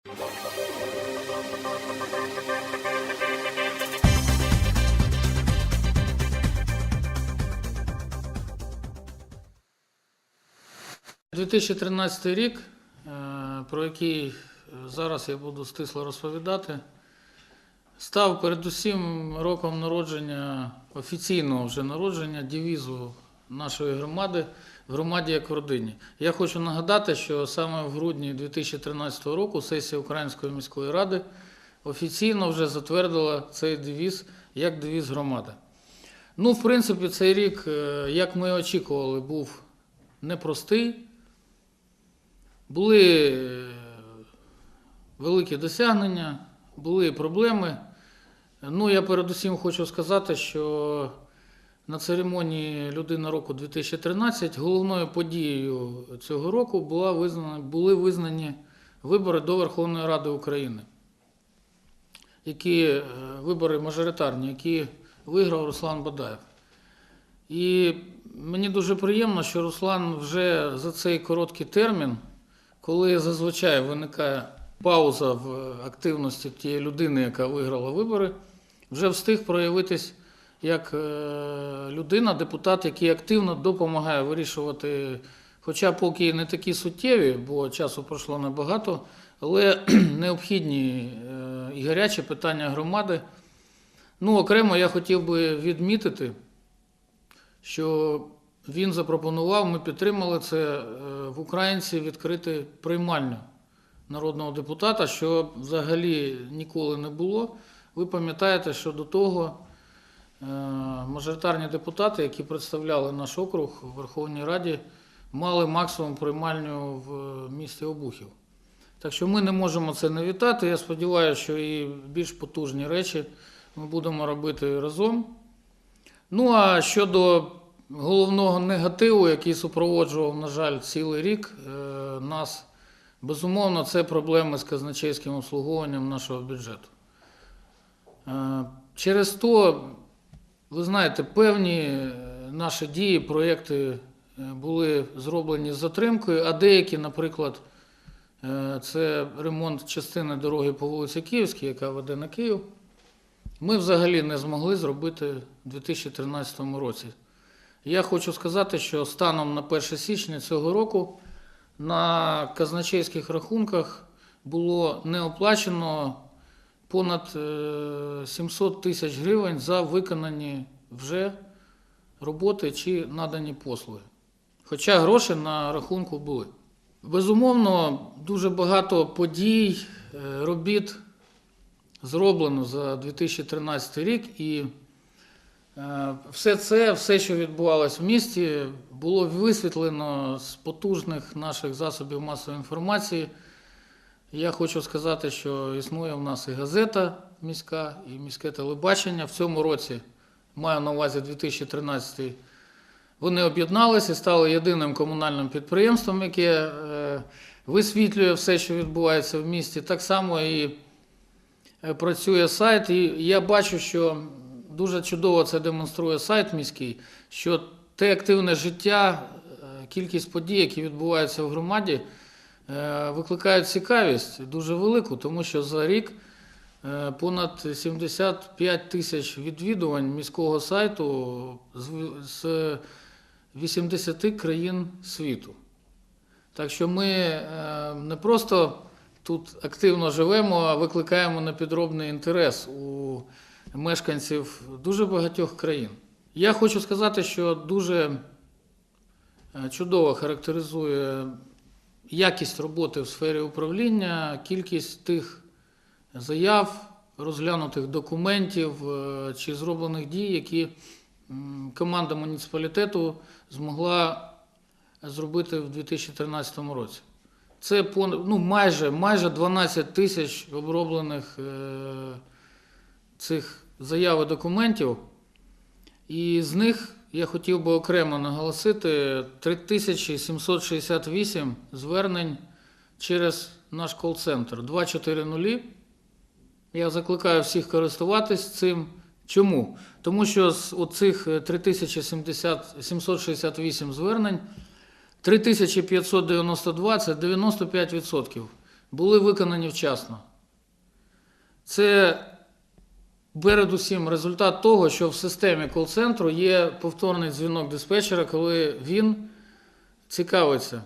– 2013 рік, е, про який е, зараз я буду стисло розповідати, став передусім роком народження, офіційного вже народження девізу нашої громади в громаді як в родині. Я хочу нагадати, що саме в грудні 2013 року сесія Української міської ради офіційно вже затвердила цей девіз як девіз громади. Ну, в принципі, цей рік, е, як ми очікували, був непростий. Були е, великі досягнення, були проблеми. Ну, я передусім хочу сказати, що на церемонії Людина року 2013 головною подією цього року була визнана, були визнані вибори до Верховної Ради України, які е, вибори мажоритарні, які виграв Руслан Бадаєв. І мені дуже приємно, що Руслан вже за цей короткий термін, коли зазвичай виникає пауза в активності тієї людини, яка виграла вибори, вже встиг проявитись як е, людина, депутат, який активно допомагає вирішувати, хоча поки не такі суттєві, бо часу пройшло небагато, але необхідні е, і гарячі питання громади. Ну, окремо я хотів би відмітити, що він запропонував, ми підтримали це е, в українці відкрити приймальню народного депутата, що взагалі ніколи не було. Ви пам'ятаєте, що до того мажоритарні депутати, які представляли наш округ у Верховній Раді, мали максимум приймальню в місті Обухів. Так що ми не можемо це не вітати. Я сподіваюся, що і більш потужні речі ми будемо робити разом. Ну а щодо головного негативу, який супроводжував, на жаль, цілий рік е, нас, безумовно, це проблеми з казначейським обслуговуванням нашого бюджету. Е, Через то, ви знаєте, певні е, наші дії, проєкти е, були зроблені з затримкою, а деякі, наприклад, е, це ремонт частини дороги по вулиці Київській, яка веде на Київ. Ми взагалі не змогли зробити у 2013 році. Я хочу сказати, що станом на 1 січня цього року на казначейських рахунках було не оплачено понад е, 700 тисяч гривень за виконані вже роботи чи надані послуги. Хоча гроші на рахунку були. Безумовно, дуже багато подій, е, робіт зроблено за 2013 рік, і е, все це, все, що відбувалося в місті, було висвітлено з потужних наших засобів масової інформації. Я хочу сказати, що існує в нас і газета міська, і міське телебачення. В цьому році, маю на увазі 2013 вони об'єдналися і стали єдиним комунальним підприємством, яке е, висвітлює все, що відбувається в місті. Так само і е, працює сайт. І я бачу, що дуже чудово це демонструє сайт міський, що те активне життя, е, кількість подій, які відбуваються в громаді, викликають цікавість дуже велику, тому що за рік е, понад 75 тисяч відвідувань міського сайту з- з 80 країн світу. Так що ми е, не просто тут активно живемо, а викликаємо непідробний інтерес у мешканців дуже багатьох країн. Я хочу сказати, що дуже е, чудово характеризує якість роботи в сфері управління, кількість тих заяв, розглянутих документів е, чи зроблених дій, які команда муніципалітету змогла зробити в 2013 році. Це ну, майже, майже 12 тисяч оброблених е, цих заяв і документів. І з них я хотів би окремо наголосити 3768 звернень через наш кол-центр 240. Я закликаю всіх користуватись цим. Чому? Тому що з оцих 3768 звернень 3592 це 95% були виконані вчасно. Це передусім результат того, що в системі кол-центру є повторний дзвінок диспетчера, коли він цікавиться,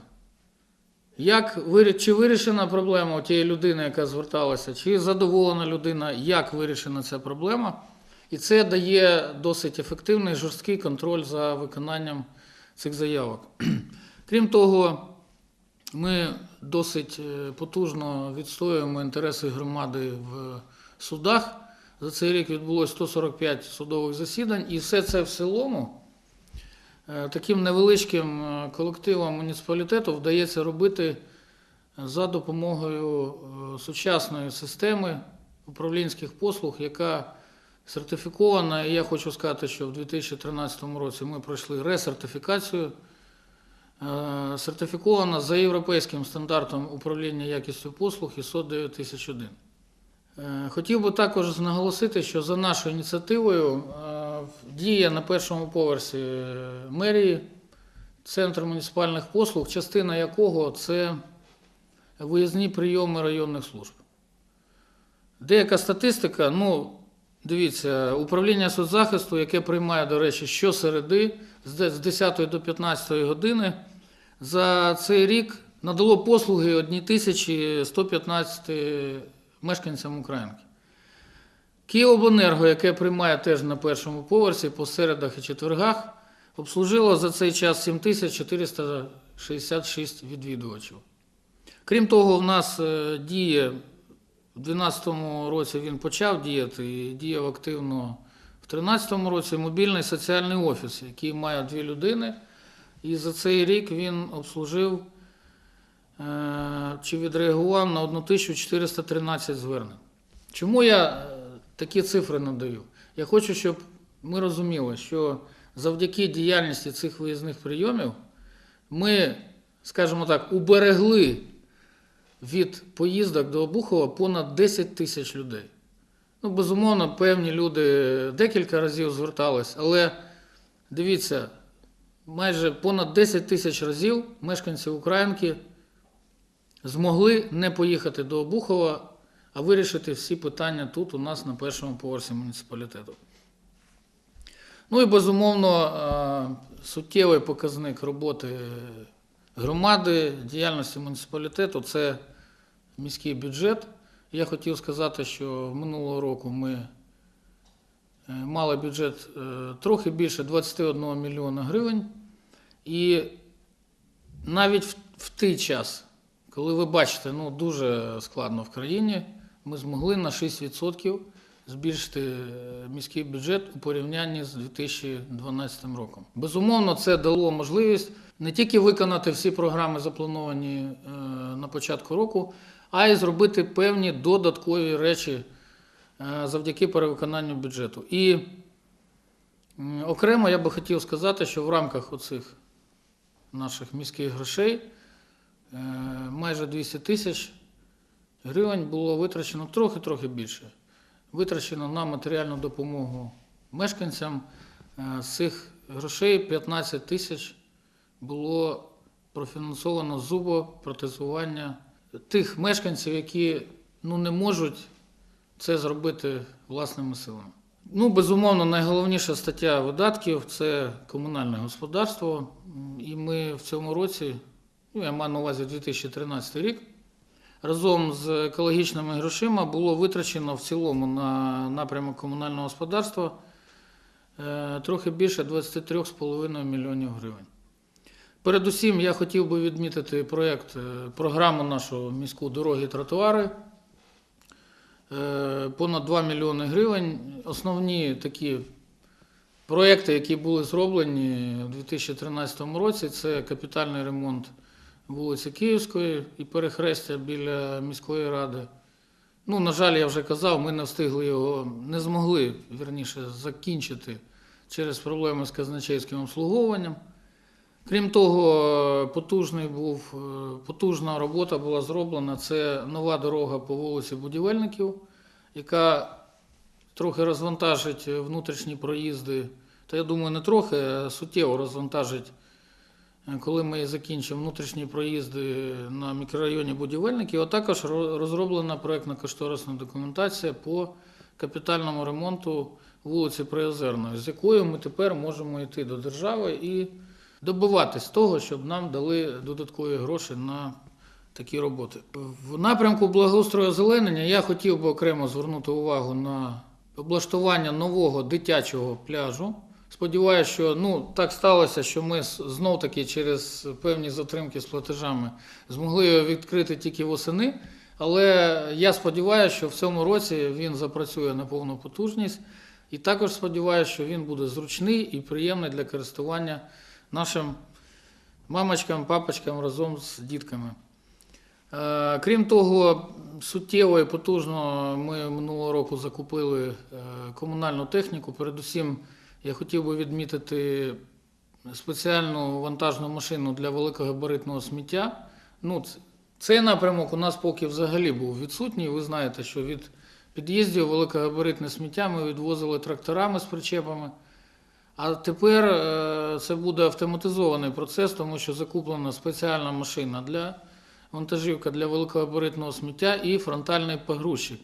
як чи вирішена проблема у тієї людини, яка зверталася, чи задоволена людина, як вирішена ця проблема. І це дає досить ефективний жорсткий контроль за виконанням цих заявок. Крім того, ми досить е, потужно відстоюємо інтереси громади в судах. За цей рік відбулося 145 судових засідань, і все це в цілому е, таким невеличким е, колективом муніципалітету вдається робити за допомогою е, сучасної системи управлінських послуг, яка сертифікована. І я хочу сказати, що в 2013 році ми пройшли ресертифікацію. Е, Сертифікована за європейським стандартом управління якістю послуг ISO 9001. Е, Хотів би також наголосити, що за нашою ініціативою е, діє на першому поверсі е, мерії Центр муніципальних послуг, частина якого це виїзні прийоми районних служб. Деяка статистика, ну, дивіться, управління соцзахисту, яке приймає, до речі, щосереди з з 10 до 15 години, за цей рік надало послуги 1115 мешканцям Українки. Київобленерго, яке приймає теж на першому поверсі по середах і четвергах, обслужило за цей час 7466 відвідувачів. Крім того, в нас е, діє в 2012 році він почав діяти і діяв активно в 2013 році мобільний соціальний офіс, який має дві людини. І за цей рік він обслужив чи відреагував на 1413 звернень. Чому я е, такі цифри надаю? Я хочу, щоб ми розуміли, що завдяки діяльності цих виїзних прийомів ми, скажімо так, уберегли від поїздок до Обухова понад 10 тисяч людей. Ну, безумовно, певні люди декілька разів звертались, але дивіться, майже понад 10 тисяч разів мешканці Українки змогли не поїхати до Обухова, а вирішити всі питання тут у нас на першому поверсі муніципалітету. Ну і безумовно, е, суттєвий показник роботи громади, діяльності муніципалітету це міський бюджет. Я хотів сказати, що минулого року ми е, мали бюджет е, трохи більше 21 мільйона гривень. І навіть в, в той час, коли ви бачите, ну дуже складно в країні, ми змогли на 6% збільшити е, міський бюджет у порівнянні з 2012 роком. Безумовно, це дало можливість не тільки виконати всі програми, заплановані е, на початку року, а й зробити певні додаткові речі е, завдяки перевиконанню бюджету. І окремо я би хотів сказати, що в рамках оцих наших міських грошей майже 200 тисяч гривень було витрачено трохи-трохи більше. Витрачено на матеріальну допомогу мешканцям. Е, З цих грошей 15 тисяч було профінансовано зубопротезування тих мешканців, які ну, не можуть це зробити власними силами. Ну, безумовно, найголовніша стаття видатків це комунальне господарство. І ми в цьому році, ну, я маю на увазі 2013 рік, разом з екологічними грошима було витрачено в цілому на напрямок комунального господарства е, трохи більше 23,5 мільйонів гривень. Передусім, я хотів би відмітити проєкт, е, програму нашу міську дороги і тротуари. Е, Понад 2 мільйони гривень. Основні такі проєкти, які були зроблені у 2013 році, це капітальний ремонт вулиці Київської і перехрестя біля міської ради. Ну, на жаль, я вже казав, ми не встигли його, не змогли вірніше закінчити через проблеми з казначейським обслуговуванням. Крім того, потужний був, е, потужна робота була зроблена. Це нова дорога по вулиці Будівельників, яка трохи розвантажить внутрішні проїзди. Та я думаю, не трохи, а суттєво розвантажить коли ми закінчимо внутрішні проїзди на мікрорайоні будівельників, а також розроблена проєктно-кошторисна документація по капітальному ремонту вулиці Приозерної, з якою ми тепер можемо йти до держави і добиватись того, щоб нам дали додаткові гроші на такі роботи. В напрямку благоустрою озеленення я хотів би окремо звернути увагу на облаштування нового дитячого пляжу. Сподіваюся, що ну так сталося, що ми знов таки через певні затримки з платежами змогли його відкрити тільки восени. Але я сподіваюся, що в цьому році він запрацює на повну потужність. І також сподіваюся, що він буде зручний і приємний для користування нашим мамочкам, папочкам разом з дітками. Е, Крім того, суттєво і потужно ми минулого року закупили е, комунальну техніку. Передусім, я хотів би відмітити спеціальну вантажну машину для великогабаритного сміття. Ну, цей напрямок у нас поки взагалі був відсутній. Ви знаєте, що від під'їздів великогабаритне сміття ми відвозили тракторами з причепами. А тепер е, це буде автоматизований процес, тому що закуплена спеціальна машина для вантажівка для великогабаритного сміття і фронтальний погрузчик.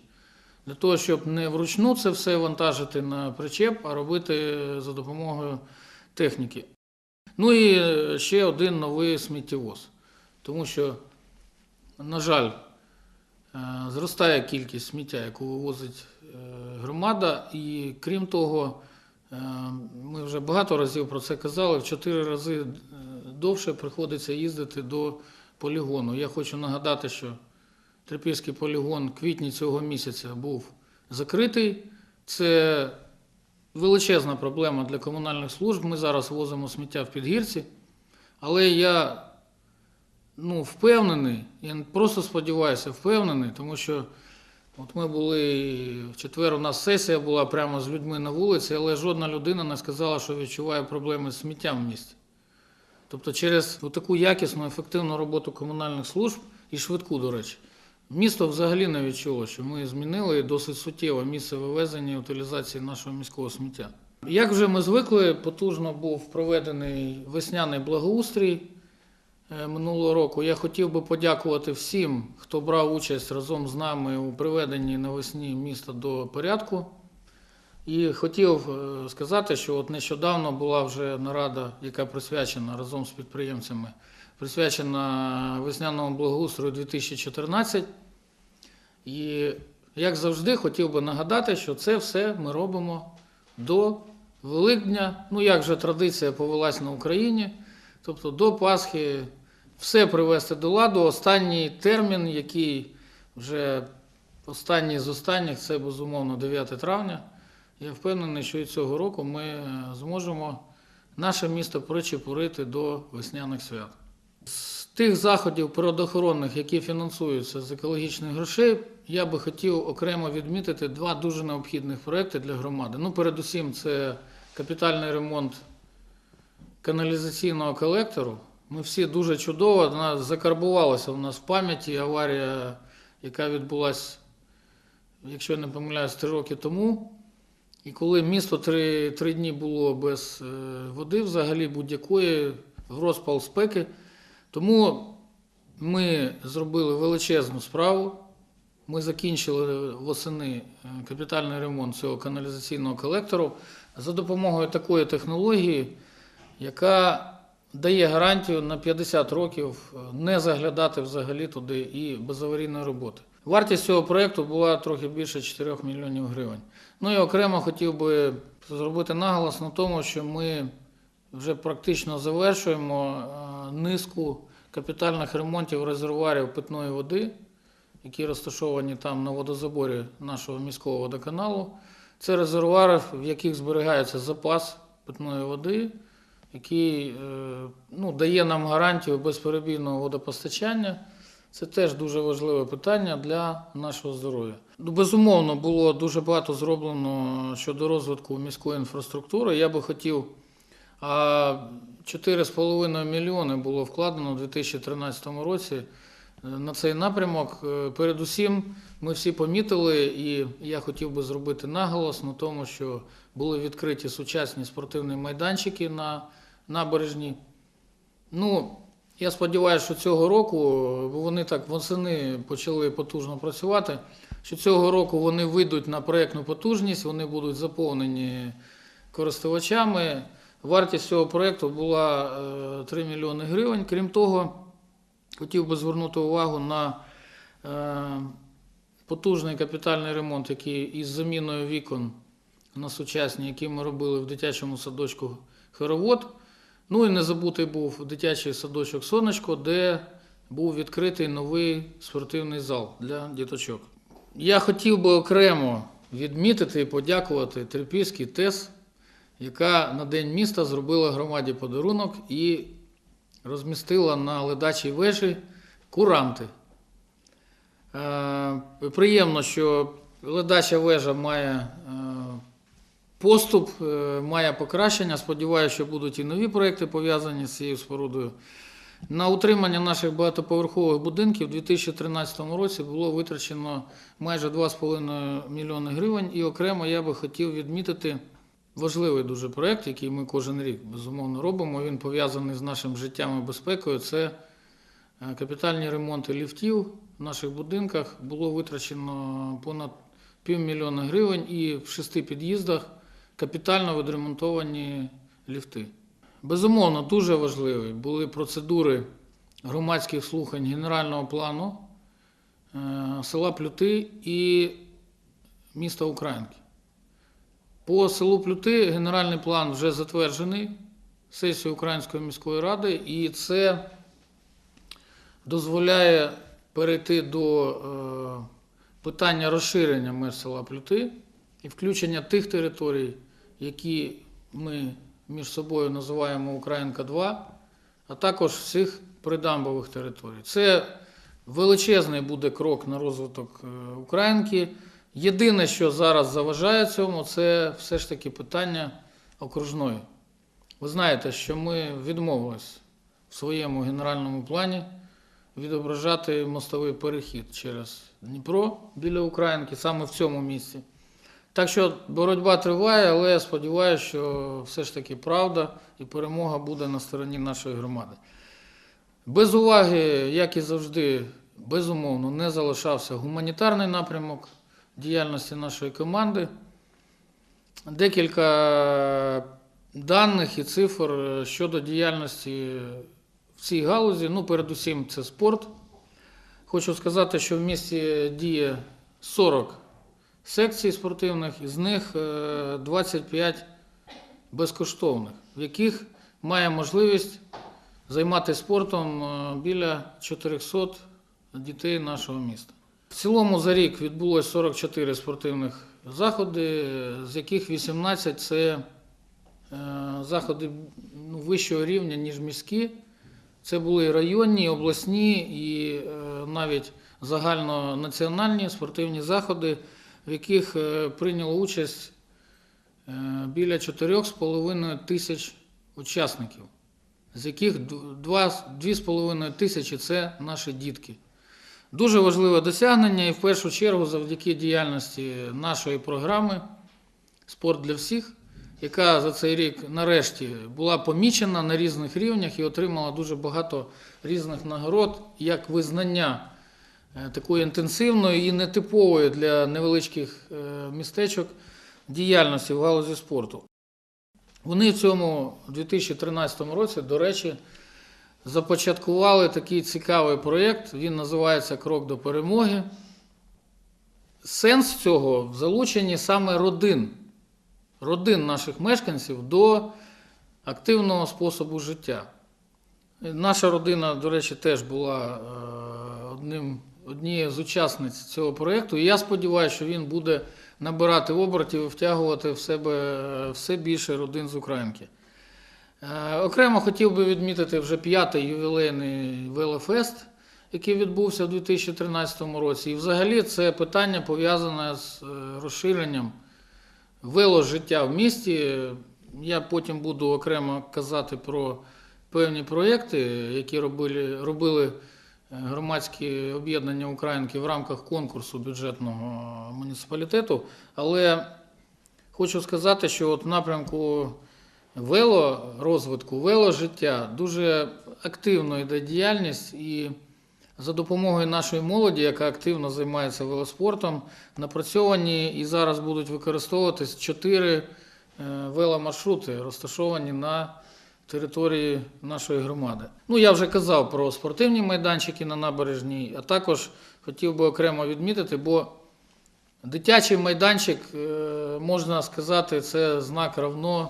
Для того, щоб не вручну це все вантажити на причеп, а робити за допомогою техніки. Ну і е, ще один новий сміттєвоз. Тому що, на жаль, е, зростає кількість сміття, яку вивозить е, громада, і крім того, ми вже багато разів про це казали, в чотири рази довше приходиться їздити до полігону. Я хочу нагадати, що Трипільський полігон в квітні цього місяця був закритий. Це величезна проблема для комунальних служб. Ми зараз возимо сміття в підгірці. Але я ну, впевнений, я просто сподіваюся, впевнений, тому що от ми були в четвер, у нас сесія була прямо з людьми на вулиці, але жодна людина не сказала, що відчуває проблеми з сміттям в місті. Тобто через таку якісну, ефективну роботу комунальних служб і швидку, до речі, місто взагалі не відчуло, що ми змінили досить суттєво місце вивезення і утилізації нашого міського сміття. Як вже ми звикли, потужно був проведений весняний благоустрій е, минулого року. Я хотів би подякувати всім, хто брав участь разом з нами у приведенні навесні міста до порядку. І хотів е, сказати, що от нещодавно була вже нарада, яка присвячена разом з підприємцями, присвячена весняному благоустрою 2014. І як завжди, хотів би нагадати, що це все ми робимо до Великдня. Ну, як же традиція повелась на Україні, тобто до Пасхи все привести до ладу. Останній термін, який вже останній з останніх, це безумовно 9 травня. Я впевнений, що і цього року ми е, зможемо наше місто причепурити до весняних свят. Тих заходів природоохоронних, які фінансуються з екологічних грошей, я би хотів окремо відмітити два дуже необхідних проекти для громади. Ну, передусім, це капітальний ремонт каналізаційного колектору. Ми всі дуже чудово, вона закарбувалася у нас в пам'яті аварія, яка відбулася, якщо я не помиляюсь, три роки тому. І коли місто три, три дні було без е, води, взагалі будь-якої, в розпал спеки, тому ми зробили величезну справу. Ми закінчили восени е, капітальний ремонт цього каналізаційного колектору за допомогою такої технології, яка дає гарантію на 50 років е, не заглядати взагалі туди і без аварійної роботи. Вартість цього проєкту була трохи більше 4 мільйонів гривень. Ну і окремо хотів би зробити наголос на тому, що ми вже практично завершуємо е, низку капітальних ремонтів резервуарів питної води, які розташовані там на водозаборі нашого міського водоканалу. Це резервуари, в яких зберігається запас питної води, який е, ну, дає нам гарантію безперебійного водопостачання. Це теж дуже важливе питання для нашого здоров'я. Ну, Безумовно, було дуже багато зроблено щодо розвитку міської інфраструктури. Я би хотів, а 4,5 мільйони було вкладено у 2013 році е, на цей напрямок. Е, Передусім, ми всі помітили, і я хотів би зробити наголос на тому, що були відкриті сучасні спортивні майданчики на набережні Ну, я сподіваюся, що цього року, бо вони так восени почали потужно працювати, що цього року вони вийдуть на проєктну потужність, вони будуть заповнені користувачами. Вартість цього проєкту була е, 3 мільйони гривень. Крім того, хотів би звернути увагу на е, потужний капітальний ремонт, який із заміною вікон на сучасні, які ми робили в дитячому садочку Хоровод. Ну і не забутий був дитячий садочок Сонечко, де був відкритий новий спортивний зал для діточок. Я хотів би окремо відмітити і подякувати Трипільський ТЕС, яка на День міста зробила громаді подарунок і розмістила на ледачій вежі куранти. Е, Приємно, що ледача вежа має е, поступ, е, має покращення. Сподіваюся, що будуть і нові проекти пов'язані з цією спорудою. На утримання наших багатоповерхових будинків у 2013 році було витрачено майже 2,5 мільйони гривень. І окремо я би хотів відмітити важливий дуже проект, який ми кожен рік безумовно робимо. Він пов'язаний з нашим життям і безпекою. Це е, капітальні ремонти ліфтів в наших будинках. Було витрачено понад півмільйона гривень і в шести під'їздах капітально відремонтовані ліфти. Безумовно, дуже важливі були процедури громадських слухань генерального плану е, села Плюти і міста Українки. По селу Плюти генеральний план вже затверджений сесією Української міської ради, і це дозволяє перейти до е, питання розширення меж села Плюти і включення тих територій, які ми між собою називаємо Українка 2, а також всіх придамбових територій. Це величезний буде крок на розвиток е, Українки. Єдине, що зараз заважає цьому, це все ж таки питання окружної. Ви знаєте, що ми відмовились в своєму генеральному плані відображати мостовий перехід через Дніпро біля Українки, саме в цьому місці. Так що боротьба триває, але я сподіваюся, що все ж таки правда і перемога буде на стороні нашої громади. Без уваги, як і завжди, безумовно, не залишався гуманітарний напрямок діяльності нашої команди. Декілька даних і цифр щодо діяльності в цій галузі. Ну, передусім, це спорт. Хочу сказати, що в місті діє 40 секцій спортивних, із них е, 25 безкоштовних, в яких має можливість займатися спортом е, біля 400 дітей нашого міста. В цілому за рік відбулося 44 спортивних заходи, з яких 18 це е, заходи ну, вищого рівня, ніж міські. Це були районні, обласні і е, навіть загальнонаціональні спортивні заходи, в яких е, прийняло участь біля 4,5 тисяч учасників, з яких 2,5 тисячі це наші дітки. Дуже важливе досягнення, і в першу чергу завдяки діяльності нашої програми Спорт для всіх, яка за цей рік нарешті була помічена на різних рівнях і отримала дуже багато різних нагород, як визнання е, такої інтенсивної і нетипової для невеличких е, містечок діяльності в галузі спорту. Вони в цьому 2013 році, до речі, започаткували такий цікавий проєкт. Він називається Крок до перемоги. Сенс цього в залученні саме родин, родин наших мешканців до активного способу життя. Наша родина, до речі, теж була е, одним, однією з учасниць цього проєкту. І я сподіваюся, що він буде набирати обертів і втягувати в себе е, все більше родин з Українки. Е, Окремо хотів би відмітити вже п'ятий ювілейний велофест, який відбувся у 2013 році. І взагалі це питання пов'язане з е, розширенням веложиття в місті. Я потім буду окремо казати про певні проєкти, які робили, робили е, громадські об'єднання Українки в рамках конкурсу бюджетного муніципалітету. Але хочу сказати, що от в напрямку велорозвитку, веложиття. Дуже активно йде діяльність і за допомогою нашої молоді, яка активно займається велоспортом, напрацьовані і зараз будуть використовуватись чотири е, веломаршрути, розташовані на території нашої громади. Ну, я вже казав про спортивні майданчики на набережній, а також хотів би окремо відмітити, бо дитячий майданчик, е, можна сказати, це знак равно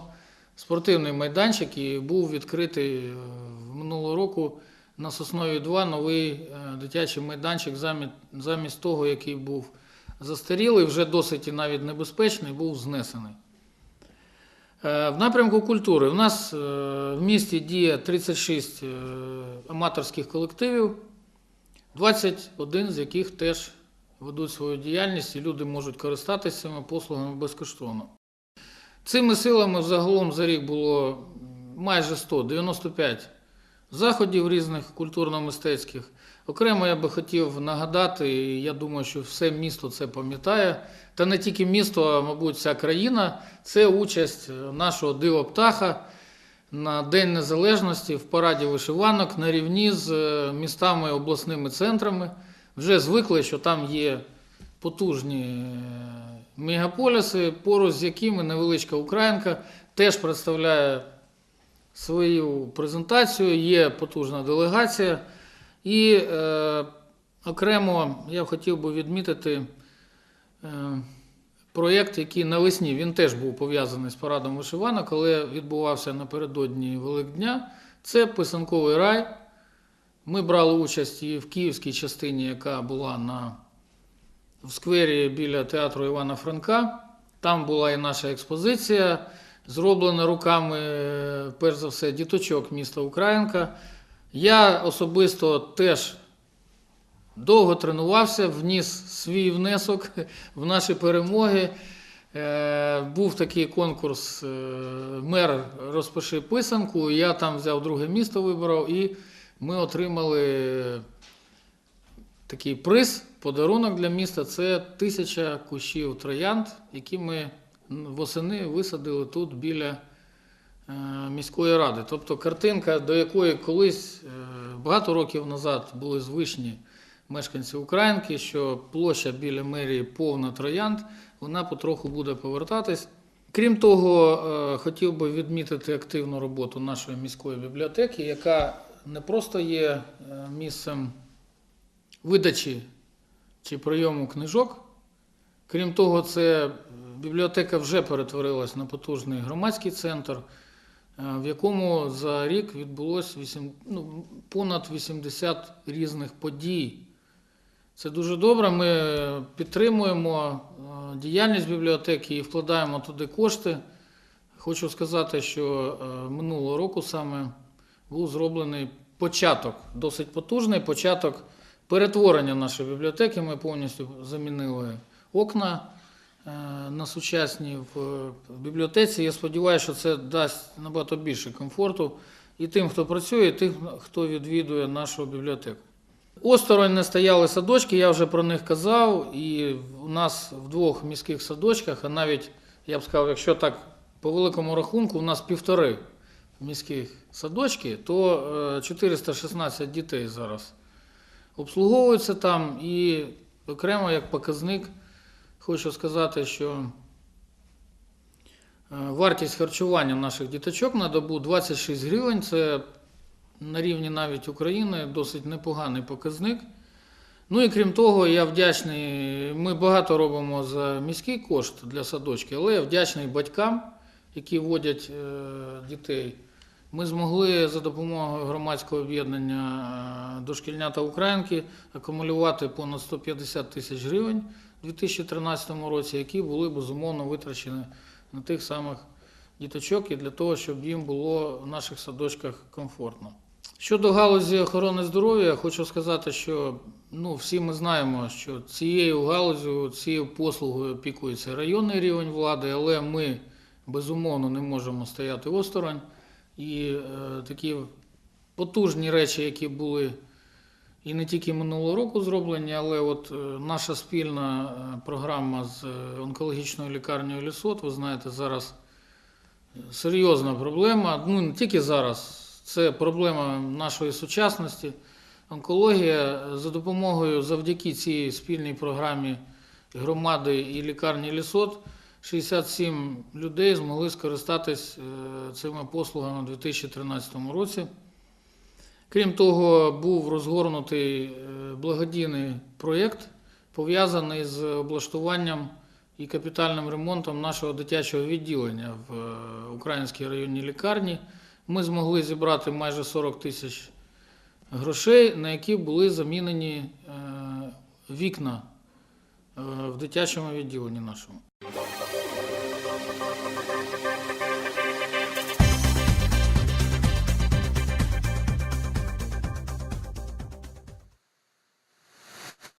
спортивний майданчик і був відкритий е, минулого року на Сосновій 2 новий е, дитячий майданчик замість, замість того, який був застарілий, вже досить і навіть небезпечний, був знесений. Е, В напрямку культури у нас в місті діє 36 е, аматорських колективів, 21 з яких теж ведуть свою діяльність і люди можуть користатися цими послугами безкоштовно. Цими силами взагалом за рік було майже 100, 95 заходів різних культурно-мистецьких. Окремо я би хотів нагадати, і я думаю, що все місто це пам'ятає. Та не тільки місто, а мабуть, вся країна. Це участь нашого дива птаха на День Незалежності в параді вишиванок на рівні з е, містами обласними центрами. Вже звикли, що там є потужні е, мегаполіси, поруч з якими невеличка Українка теж представляє свою презентацію, є потужна делегація. І е, окремо я хотів би відмітити е, проєкт, який навесні він теж був пов'язаний з парадом вишиванок, але відбувався напередодні Великдня. Це писанковий рай. Ми брали участь і в київській частині, яка була на, в сквері біля театру Івана Франка. Там була і наша експозиція, зроблена руками, перш за все, діточок міста Українка. Я особисто теж довго тренувався, вніс свій внесок в наші перемоги. Е, Був такий конкурс е, Мер розпиши писанку. Я там взяв друге місто, вибрав, і ми отримали такий приз, подарунок для міста. Це тисяча кущів троянд, які ми восени висадили тут біля е, міської ради. Тобто картинка, до якої колись е, багато років назад були звичні мешканці Українки, що площа біля мерії повна троянд, вона потроху буде повертатись. Крім того, е, хотів би відмітити активну роботу нашої міської бібліотеки, яка не просто є місцем видачі чи прийому книжок. Крім того, це бібліотека вже перетворилась на потужний громадський центр, е, в якому за рік відбулось вісім- ну, понад 80 різних подій. Це дуже добре. Ми підтримуємо е, діяльність бібліотеки і вкладаємо туди кошти. Хочу сказати, що е, минулого року саме був зроблений початок, досить потужний початок перетворення нашої бібліотеки. Ми повністю замінили окна е, на сучасні в, в бібліотеці. Я сподіваюся, що це дасть набагато більше комфорту і тим, хто працює, і тим, хто відвідує нашу бібліотеку. Осторонь не стояли садочки, я вже про них казав. І у нас в двох міських садочках, а навіть, я б сказав, якщо так по великому рахунку, у нас півтори міських садочки, то е, 416 дітей зараз обслуговуються там. І окремо як показник хочу сказати, що е, вартість харчування наших діточок на добу 26 гривень. Це на рівні навіть України досить непоганий показник. Ну і крім того, я вдячний. Ми багато робимо за міський кошт для садочки, але я вдячний батькам, які водять е, дітей. Ми змогли за допомогою громадського об'єднання е, дошкільнята Українки акумулювати понад 150 тисяч гривень у 2013 році, які були безумовно витрачені на тих самих діточок і для того, щоб їм було в наших садочках комфортно. Щодо галузі охорони здоров'я, хочу сказати, що ну, всі ми знаємо, що цією галузю, цією послугою опікується районний рівень влади, але ми безумовно не можемо стояти осторонь. І е, такі потужні речі, які були і не тільки минулого року зроблені, але от е, наша спільна е, програма з онкологічною лікарнею Лісот, ви знаєте, зараз серйозна проблема. Ну, не тільки зараз, це проблема нашої сучасності. Онкологія за допомогою завдяки цій спільній програмі громади і лікарні Лісот 67 людей змогли скористатись е, цими послугами у 2013 році. Крім того, був розгорнутий е, благодійний проєкт, пов'язаний з облаштуванням і капітальним ремонтом нашого дитячого відділення в е, Українській районній лікарні. Ми змогли зібрати майже 40 тисяч грошей, на які були замінені вікна в дитячому відділенні нашому.